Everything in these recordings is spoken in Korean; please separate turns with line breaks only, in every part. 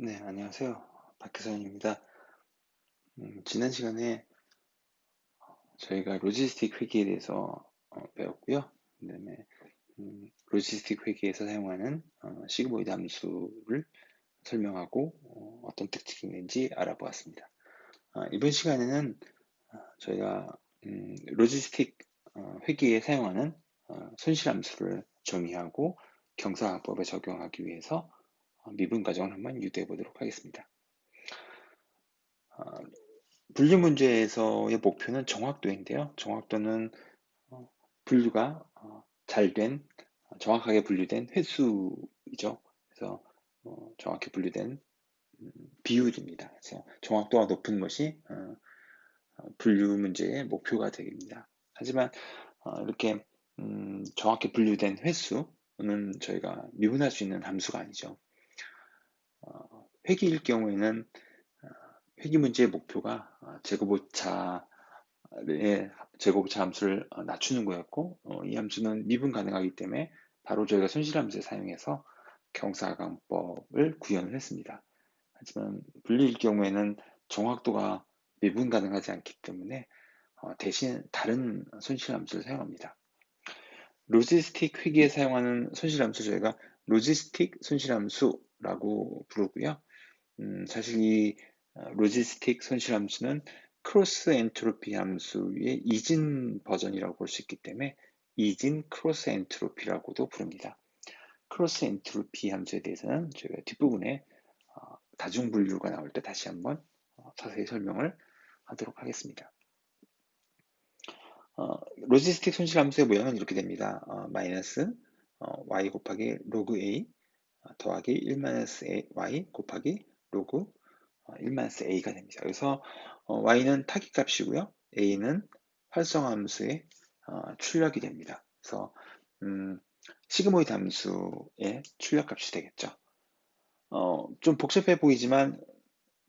네, 안녕하세요. 박혜선입니다. 음, 지난 시간에 저희가 로지스틱 회계에 대해서 어, 배웠고요. 그다음에 음, 로지스틱 회계에서 사용하는 어, 시그모이드 함수를 설명하고 어, 떤 특징이 있는지 알아보았습니다. 어, 이번 시간에는 어, 저희가 음, 로지스틱 어, 회계에 사용하는 어, 손실 함수를 정의하고 경사화법에 적용하기 위해서 어, 미분 과정을 한번 유도해 보도록 하겠습니다. 어, 분류 문제에서의 목표는 정확도인데요. 정확도는 어, 분류가 잘된 정확하게 분류된 횟수이죠. 그래서 정확히 분류된 음, 비율입니다. 그래서 정확도가 높은 것이 분류 문제의 목표가 되겠습니다. 하지만 이렇게 음, 정확히 분류된 횟수는 저희가 미분할 수 있는 함수가 아니죠. 회기일 경우에는 어, 회기 문제의 목표가 어, 제곱오차의 제곱오차 함수를 어, 낮추는 거였고 이 함수는 미분 가능하기 때문에 바로 저희가 손실함수를 사용해서 경사강법을 구현을 했습니다. 하지만 분리일 경우에는 정확도가 미분 가능하지 않기 때문에 대신 다른 손실함수를 사용합니다. 로지스틱 회기에 사용하는 손실함수 저희가 로지스틱 손실함수 라고 부르고요. 음, 사실 이 어, 로지스틱 손실 함수는 크로스 엔트로피 함수의 이진 버전이라고 볼 수 있기 때문에 이진 크로스 엔트로피라고도 부릅니다. 크로스 엔트로피 함수에 대해서는 저희가 뒷부분에 어, 다중 분류가 나올 때 다시 한번 어, 자세히 설명을 하도록 하겠습니다. 어, 로지스틱 손실 함수의 모양은 이렇게 됩니다. 어, 마이너스 어, y 곱하기 로그 a 더하기 1 마이너스 y 곱하기 로그 1-a가 어, 됩니다. 그래서 어, y는 타깃값이고요. a는 활성함수의 어, 출력이 됩니다. 그래서 음, 시그모이드 함수의 출력 값이 되겠죠. 어, 좀 복잡해 보이지만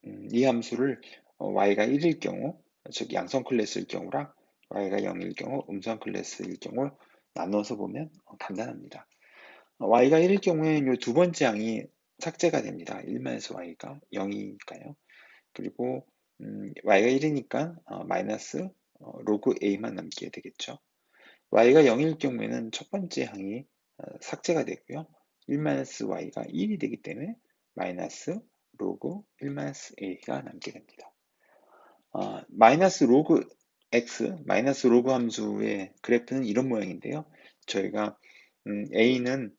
음, 이 함수를 어, y가 1일 경우, 즉 양성 클래스일 경우랑 y가 0일 경우, 음성 클래스일 경우 나눠서 보면 어, 간단합니다. 어, y가 1일 경우에 이두 번째 항이 삭제가 됩니다. 1만에서 y가 0이니까요. 그리고 음, y가 1이니까 어, 마이너스 어, 로그 a만 남게 되겠죠. y가 0일 경우에는 첫 번째 항이 어, 삭제가 되고요. 1-y가 1이 되기 때문에 마이너스 로그 1-a가 남게 됩니다. 어, 마이너스 로그 x, 마이너스 로그 함수의 그래프는 이런 모양인데요. 저희가 음, a는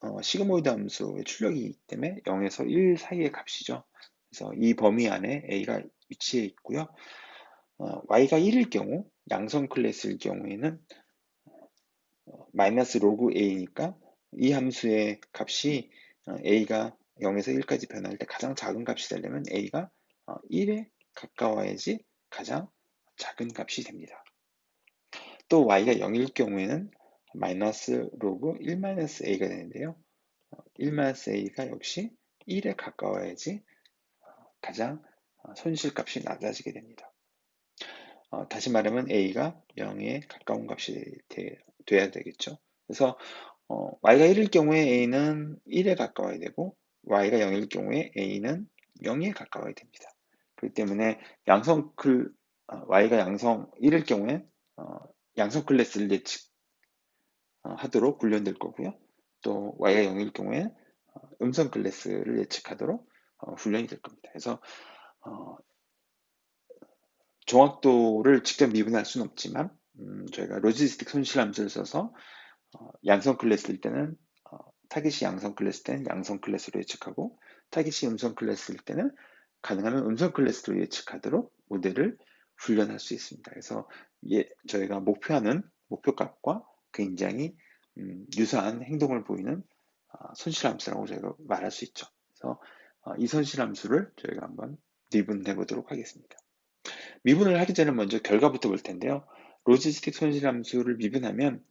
어, 시그모이드 함수의 출력이기 때문에 0에서 1 사이의 값이죠. 그래서 이 범위 안에 a가 위치해 있고요. 어, y가 1일 경우, 양성 클래스일 경우에는 어, 마이너스 로그 a니까 이 함수의 값이 어, a가 0에서 1까지 변할 때 가장 작은 값이 되려면 a가 1에 어, 가까워야지 가장 작은 값이 됩니다. 또 y가 0일 경우에는 마이너스 로그 1 마이너스 a가 되는데요. 1 마이너스 a가 역시 1에 가까워야지 가장 손실값이 낮아지게 됩니다. 어, 다시 말하면 a가 0에 가까운 값이 되, 돼야 되겠죠. 그래서 어, y가 1일 경우에 a는 1에 가까워야 되고 y가 0일 경우에 a는 0에 가까워야 됩니다. 그렇기 때문에 양성 클 어, y가 양성 1일 경우에 어, 양성 클래스를 예측 어, 하도록 훈련될 거고요. 또 y가 0일 경우에 어, 음성 클래스를 예측하도록 어, 훈련이 될 겁니다. 그래서 정확도를 직접 미분할 수는 없지만 음, 저희가 로지스틱 손실함수를 써서 양성 클래스일 때는 타깃이 양성 클래스 때는 양성 클래스로 예측하고 타깃이 음성 클래스일 때는 가능하면 음성 클래스로 예측하도록 모델을 훈련할 수 있습니다. 그래서 예, 저희가 목표하는 목표값과 굉장히 음, 유사한 행동을 보이는 어, 손실함수라고 저희가 말할 수 있죠. 그래서 어, 이 손실함수를 저희가 한번 미분해 보도록 하겠습니다. 미분을 하기 전에 먼저 결과부터 볼 텐데요. 로지스틱 손실함수를 미분하면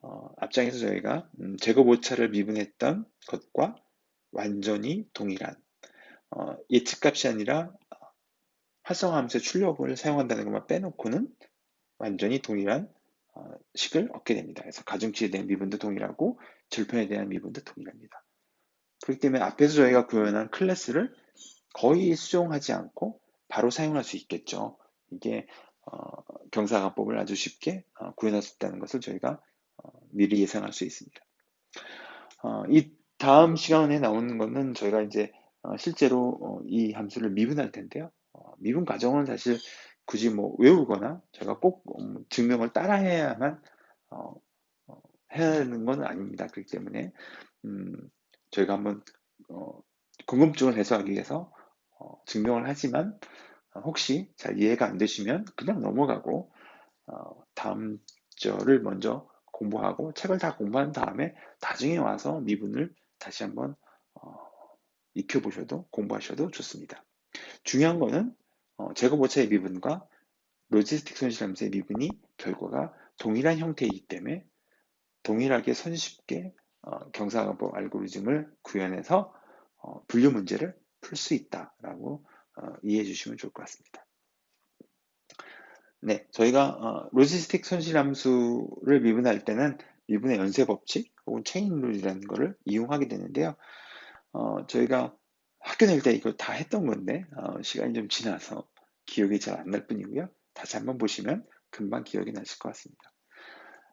어, 앞장에서 저희가 음, 제곱 오차를 미분했던 것과 완전히 동일한 어, 예측값이 아니라 활성화함수의 출력을 사용한다는 것만 빼놓고는 완전히 동일한 어, 식을 얻게 됩니다. 그래서 가중치에 대한 미분도 동일하고 절편에 대한 미분도 동일합니다. 그렇기 때문에 앞에서 저희가 구현한 클래스를 거의 수정하지 않고 바로 사용할 수 있겠죠. 이게 어, 경사관법을 아주 쉽게 어, 구현할 수 있다는 것을 저희가 어, 미리 예상할 수 있습니다. 어, 이 다음 시간에 나오는 것은 저희가 이제 어, 실제로 어, 이 함수를 미분할 텐데요. 미분 과정은 사실 굳이 뭐 외우거나 제가 꼭 음, 증명을 따라해야만 해야 하는 건 아닙니다. 그렇기 때문에 음, 저희가 한번 궁금증을 해소하기 위해서 증명을 하지만 혹시 잘 이해가 안 되시면 그냥 넘어가고 다음 절을 먼저 공부하고 책을 다 공부한 다음에 나중에 와서 미분을 다시 한번 어, 익혀보셔도 공부하셔도 좋습니다. 중요한 거는 어, 제곱오차의 미분과 로지스틱 손실함수의 미분이 결과가 동일한 형태이기 때문에 동일하게 손쉽게 어, 경사관법 알고리즘을 구현해서 어, 분류 문제를 풀 수 있다라고 어, 이해해 주시면 좋을 것 같습니다. 네, 저희가 어, 로지스틱 손실함수를 미분할 때는 미분의 연쇄 법칙 혹은 체인 룰이라는 것을 이용하게 되는데요. 어, 저희가 학교 다닐 때 이걸 다 했던 건데 어, 시간이 좀 지나서 기억이 잘 안 날 뿐이고요. 다시 한번 보시면 금방 기억이 나실 것 같습니다.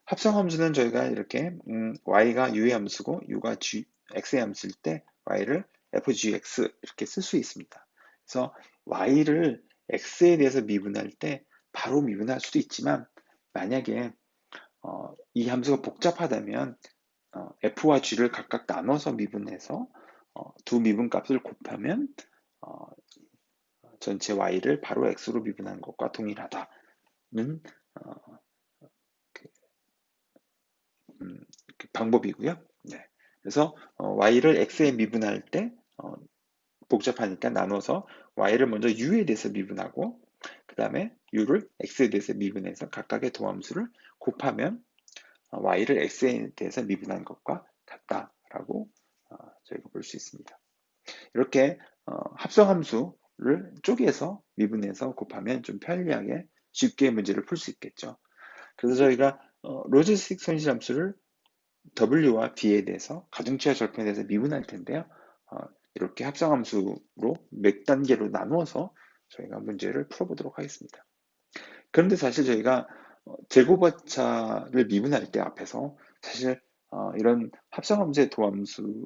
합성함수는 저희가 이렇게 음, y가 u의 함수고 u가 g, x의 함수일 때 y를 fgx 이렇게 쓸 수 있습니다. 그래서 y를 x에 대해서 미분할 때 바로 미분할 수도 있지만 만약에 어, 이 함수가 복잡하다면 어, f와 g를 각각 나눠서 미분해서 어, 두 미분 값을 곱하면 어, 전체 y를 바로 x로 미분하는 것과 동일하다는 어, 그, 음, 그 방법이고요. 네. 그래서 어, y를 x에 미분할 때 복잡하니까 나눠서 y를 먼저 u에 대해서 미분하고 그 다음에 u를 x에 대해서 미분해서 각각의 도함수를 곱하면 어, y를 x에 대해서 미분한 것과 어, 볼 수 있습니다. 이렇게 어, 합성함수를 쪼개서 미분해서 곱하면 좀 편리하게 쉽게 문제를 풀 수 있겠죠. 그래서 저희가 로지스틱 손실함수를 w와 b에 대해서 가중치와 절편에 대해서 미분할 텐데요. 이렇게 합성함수로 몇 단계로 나누어서 저희가 문제를 풀어보도록 하겠습니다. 그런데 사실 저희가 어, 제곱오차를 미분할 때 앞에서 사실 어, 이런 합성함수의 도함수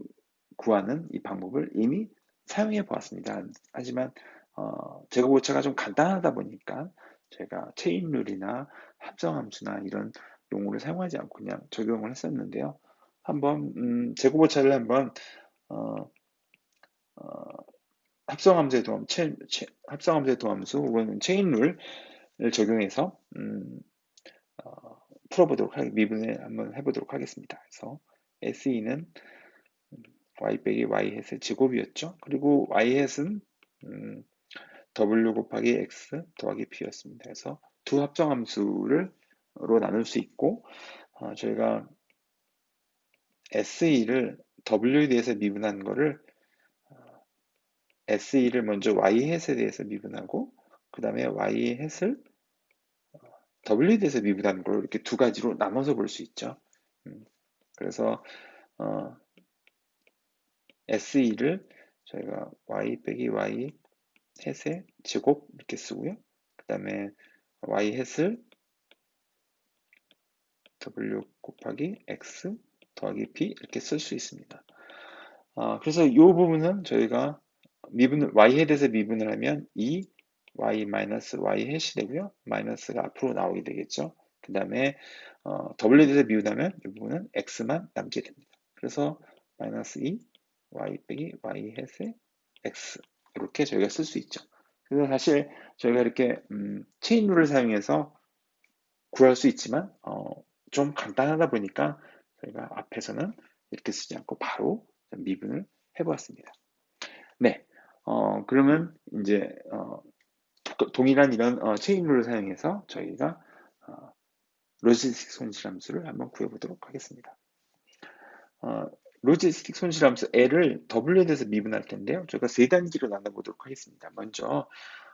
구하는 이 방법을 이미 사용해 보았습니다. 하지만 어, 제곱오차가 좀 간단하다 보니까 제가 체인룰이나 합성함수나 이런 용어를 사용하지 않고 그냥 적용을 했었는데요. 한번 음, 제곱오차를 한번 어, 어, 합성함수의 도함, 체, 체, 합성함수의 도함수 혹은 체인룰을 적용해서 음, 어, 풀어보도록 하겠 미분을 한번 해보도록 하겠습니다. 그래서 SE는 y 빼기 y 햇의 제곱이었죠. 그리고 y 햇은 음, w 곱하기 x 더하기 p였습니다. 그래서 두 합성함수를 로 나눌 수 있고 어, 저희가 SE를 W에 대해서 미분한 거를 SE를 먼저 Y 햇에 대해서 미분하고 그 다음에 Y 햇을 W에 대해서 미분하는 걸 이렇게 두 가지로 나눠서 볼 수 있죠. 음, 그래서 어, SE를 저희가 Y 빼기 Y 햇의 제곱 이렇게 쓰고요. 그 다음에 Y 햇을 W 곱하기 X 더하기 P 이렇게 쓸 수 있습니다. 어, 그래서 이 부분은 저희가 미분을 y 헤드에서 미분을 하면 2 y 마이너스 y 해시 되고요. 마이너스가 앞으로 나오게 되겠죠. 그 다음에 어, w 헤드에서 미분하면 이 부분은 x만 남게 됩니다. 그래서 마이너스 2 y 빼기 y 햇의 x 이렇게 저희가 쓸 수 있죠. 그래서 사실 저희가 이렇게 음, 체인 룰을 사용해서 구할 수 있지만 어, 좀 간단하다 보니까 저희가 앞에서는 이렇게 쓰지 않고 바로 미분을 해보았습니다. 네, 어, 그러면 이제 어, 동일한 이런 어, 체인 룰을 사용해서 저희가 어, 로지스틱 손실 함수를 한번 구해보도록 하겠습니다. 어, 로지스틱 손실함수 L을 W에 대해서 미분할 텐데요. 저희가 세 단계로 나눠보도록 하겠습니다. 먼저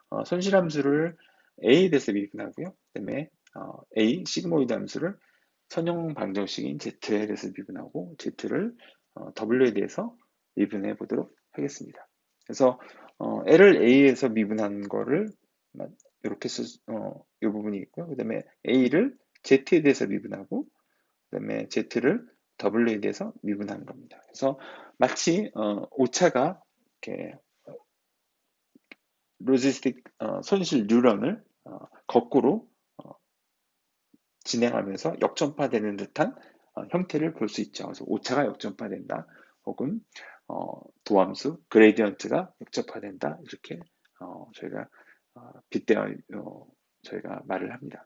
어, 손실함수를 A에 대해서 미분하고요. 그 다음에 어, A 시그모이드 함수를 선형 방정식인 Z에 대해서 미분하고 Z를 어, W에 대해서 미분해 보도록 하겠습니다. 그래서 어, L을 A에서 미분한 거를 이렇게 쓸, 어, 이 부분이 있고요. 그 다음에 A를 Z에 대해서 미분하고 그 다음에 Z를 W에 대해서 미분하는 겁니다. 그래서 마치 어, 오차가 이렇게 로지스틱 어, 손실 뉴런을 어, 거꾸로 어, 진행하면서 역전파되는 듯한 어, 형태를 볼 수 있죠. 그래서 오차가 역전파된다. 혹은 어, 도함수, 그레디언트가 역전파된다. 이렇게 어, 저희가 어, 빗대어 어, 저희가 말을 합니다.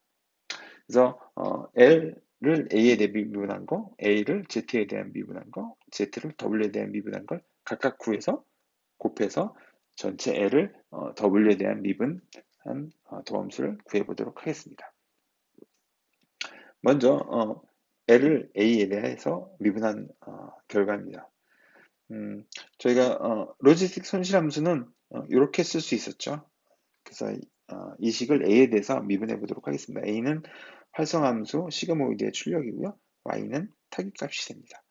그래서 어, L 를 A에 대해 미분한 거, A를 Z에 대한 미분한 거, Z를 W에 대한 미분한 걸 각각 구해서 곱해서 전체 L을 어, W에 대한 미분한 어, 도함수를 구해보도록 하겠습니다. 먼저 어, L을 A에 대해서 미분한 어, 결과입니다. 음, 저희가 어, 로지스틱 손실함수는 어, 이렇게 쓸 수 있었죠. 그래서 어, 이 식을 A에 대해서 미분해 보도록 하겠습니다. A는 활성함수 시그모이드의 출력이고요. Y는 타깃값이 됩니다.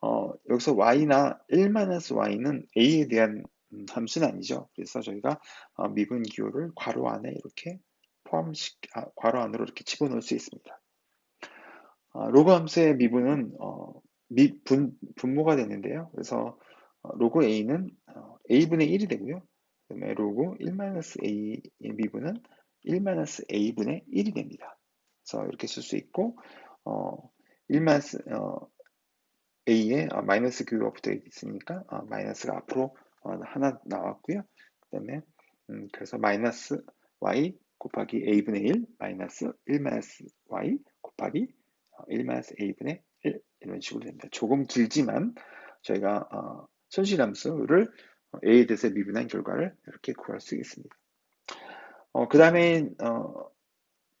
어, 여기서 Y나 1-Y는 A에 대한 음, 함수는 아니죠. 그래서 저희가 어, 미분 기호를 괄호 안에 이렇게 포함시 아, 괄호 안으로 이렇게 집어넣을 수 있습니다. 어, 로그 함수의 미분은 어, 미, 분, 분모가 되는데요. 그래서 어, 로그 A는 어, A분의 1이 되고요. 그 다음에 로그 1-A의 미분은 1-A분의 1이 됩니다. 그래서 이렇게 쓸 수 있고 어, 1 어, A에 어, 마이너스 규가 붙어 있으니까 어, 마이너스가 앞으로 어, 하나 나왔고요. 그 다음에 음, 그래서 마이너스 y 곱하기 a분의 1 마이너스 1 마이너스 y 곱하기 1 어, 마이너스 a분의 1 이런 식으로 됩니다. 조금 길지만 저희가 어, 손실함수를 a에 대해서 미분한 결과를 이렇게 구할 수 있습니다. 어, 그 다음에 어,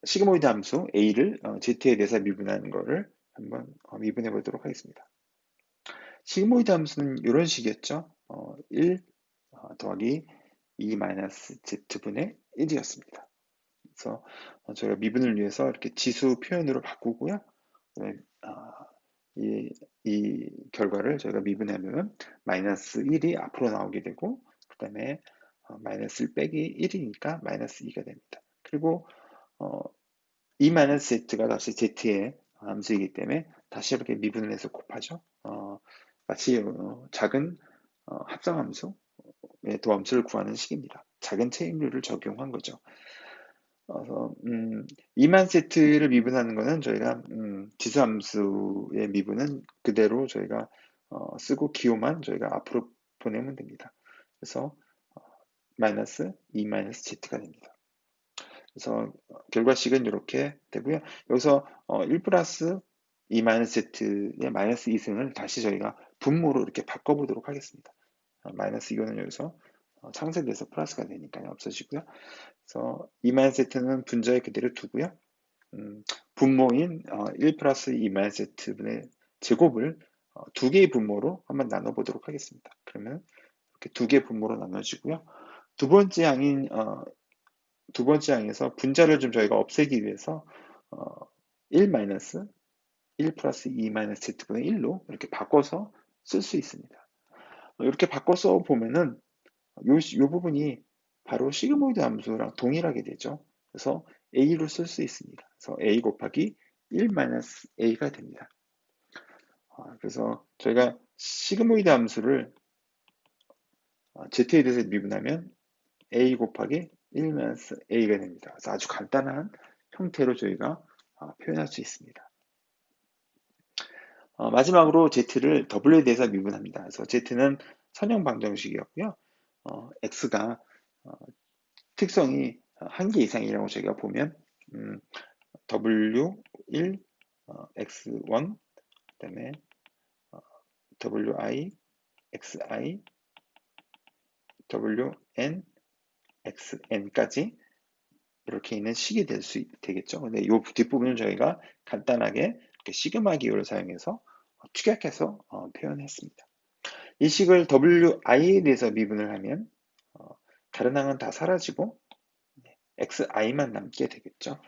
시그모이드 함수 a를 어, z에 대해서 미분하는 것을 한번 어, 미분해 보도록 하겠습니다. 시그모이드 함수는 이런 식이었죠. 어, 1 어, 더하기 2 마이너스 z분의 1이었습니다. 그래서 어, 저희가 미분을 위해서 이렇게 지수 표현으로 바꾸고요. 네, 이, 이 결과를 저희가 미분하면 마이너스 1이 앞으로 나오게 되고 그 다음에 어, 마이너스 1 빼기 1이니까 마이너스 2가 됩니다. 그리고 어, 2 마이너스 z가 다시 z의 함수이기 때문에 다시 이렇게 미분을 해서 곱하죠. 어, 마치 어, 작은 어, 합성함수의 도함수를 구하는 식입니다. 작은 체인율을 적용한 거죠. 그래서 음, 2만 세트를 미분하는 것은 저희가 음, 지수함수의 미분은 그대로 저희가 어, 쓰고 기호만 저희가 앞으로 보내면 됩니다. 그래서 어, 마이너스 2 마이너스 z가 됩니다. 그래서 결과식은 이렇게 되고요. 여기서 어, 1 플러스 2 마이너스 z의 마이너스 2승을 다시 저희가 분모로 이렇게 바꿔보도록 하겠습니다. 어, 마이너스 이거는 여기서 어, 창세돼서 플러스가 되니까요. 없어지고요. 그래서 2 마이너스는 분자에 그대로 두고요. 음, 분모인 어, 1 플러스 2 마이너스분의 제곱을 어, 두 개의 분모로 한번 나눠보도록 하겠습니다. 그러면 이렇게 두 개의 분모로 나눠지고요. 두 번째 항인 어, 두 번째 항에서 분자를 좀 저희가 없애기 위해서 어, 1 마이너스 1 플러스 2 마이너스 z분의 1로 이렇게 바꿔서 쓸 수 있습니다. 이렇게 바꿔서 보면은 요, 요 부분이 바로 시그모이드 함수랑 동일하게 되죠. 그래서 a로 쓸 수 있습니다. 그래서 a 곱하기 1-a가 됩니다. 아, 그래서 저희가 시그모이드 함수를 아, z에 대해서 미분하면 a 곱하기 1-a가 됩니다. 그래서 아주 간단한 형태로 저희가 아, 표현할 수 있습니다. 어, 마지막으로 z를 w에 대해서 미분합니다. 그래서 z는 선형 방정식이었고요. 어, x가 어, 특성이 한 개 이상이라고 저희가 보면 음, w1 어, x1 그다음에 어, wi xi wn xn까지 이렇게 있는 식이 될 수 되겠죠. 근데 이 뒷부분은 저희가 간단하게 시그마 기호를 사용해서 축약해서 어, 표현했습니다. 이 식을 wi에 대해서 미분을 하면 어, 다른 항은 다 사라지고 xi만 남게 되겠죠.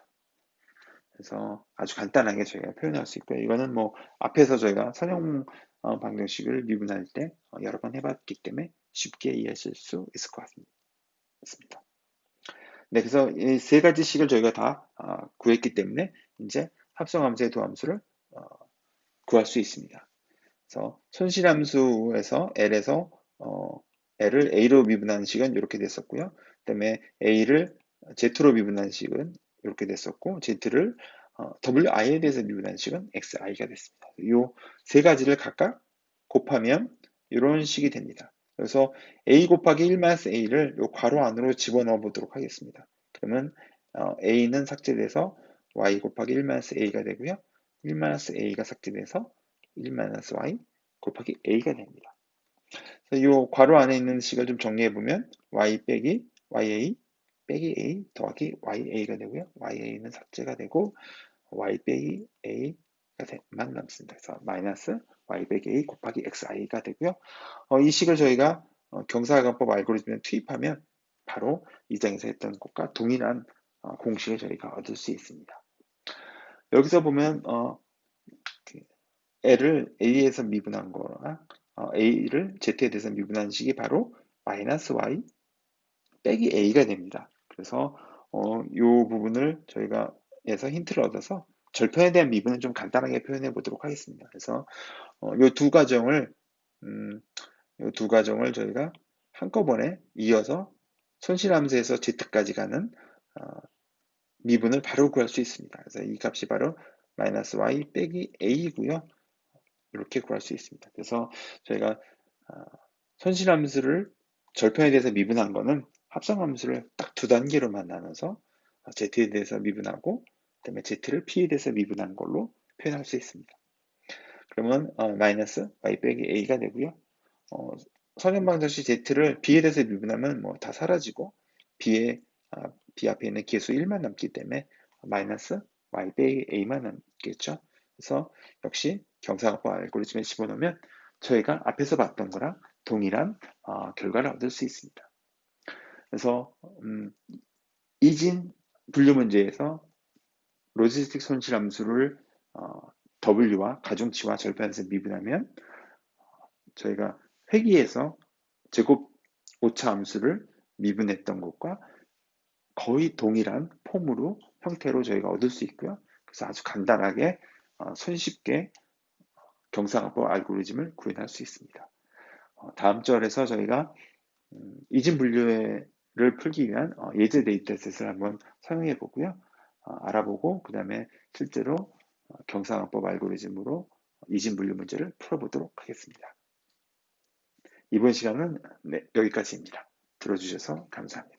그래서 아주 간단하게 저희가 표현할 수 있고요. 이거는 뭐 앞에서 저희가 선형 어, 방정식을 미분할 때 어, 여러 번 해봤기 때문에 쉽게 이해하실 수 있을 것 같습니다. 네, 그래서 이 세 가지 식을 저희가 다 어, 구했기 때문에 이제 합성함수의 도함수를 어, 구할 수 있습니다. 그래서 손실함수에서 L에서 어, L을 A로 미분하는 식은 이렇게 됐었고요. 그 다음에 A를 Z로 미분하는 식은 이렇게 됐었고 Z를 어, WI에 대해서 미분하는 식은 XI가 됐습니다. 이 세 가지를 각각 곱하면 이런 식이 됩니다. 그래서 A 곱하기 1 A를 이 괄호 안으로 집어넣어 보도록 하겠습니다. 그러면 어, A는 삭제돼서 Y 곱하기 1 A가 되고요. 1 A가 삭제돼서 1 Y 곱하기 A가 됩니다. 이 괄호 안에 있는 식을 좀 정리해 보면 y 빼기 ya 빼기 a 더하기 ya가 되고요. ya는 삭제가 되고 y 빼기 a가 만 남습니다. 그래서 마이너스 y 빼기 a 곱하기 xi가 되고요. 어, 이 식을 저희가 어, 경사관법 알고리즘에 투입하면 바로 이 장에서 했던 것과 동일한 어, 공식을 저희가 얻을 수 있습니다. 여기서 보면 어, 그 L을 A에서 미분한 거랑 어, A를 Z에 대해서 미분한 식이 바로 마이너스 Y 빼기 A가 됩니다. 그래서 어, 이 부분을 저희가 에서 힌트를 얻어서 절편에 대한 미분을 좀 간단하게 표현해 보도록 하겠습니다. 그래서 어, 이두 과정을 음, 이두 과정을 저희가 한꺼번에 이어서 손실함수에서 Z까지 가는 어, 미분을 바로 구할 수 있습니다. 그래서 이 값이 바로 마이너스 y 빼기 a이고요. 이렇게 구할 수 있습니다. 그래서 저희가 어, 손실함수를 절편에 대해서 미분한 거는 합성함수를 딱 두 단계로만 나눠서 z에 대해서 미분하고 그 다음에 z를 p에 대해서 미분한 걸로 표현할 수 있습니다. 그러면 어, 마이너스 y 빼기 a가 되고요. 어, 선형방정식 z를 b에 대해서 미분하면 뭐 다 사라지고 b에 아, b 앞에 있는 개수 1만 남기 때문에 마이너스 y 빼기 a만 남겠죠. 그래서 역시 경사각법 알고리즘에 집어넣으면 저희가 앞에서 봤던 거랑 동일한 어, 결과를 얻을 수 있습니다. 그래서 음, 이진 분류 문제에서 로지스틱 손실 함수를 어, W와 가중치와 절편에서 미분하면 저희가 회기에서 제곱 오차 함수를 미분했던 것과 거의 동일한 폼으로 형태로 저희가 얻을 수 있고요. 그래서 아주 간단하게 어, 손쉽게 경상학법 알고리즘을 구현할 수 있습니다. 어, 다음 절에서 저희가 음, 이진 분류를 풀기 위한 어, 예제 데이터셋을 한번 사용해 보고요. 알아보고 그 다음에 실제로 경상학법 알고리즘으로 이진 분류 문제를 풀어보도록 하겠습니다. 이번 시간은 네, 여기까지입니다. 들어주셔서 감사합니다.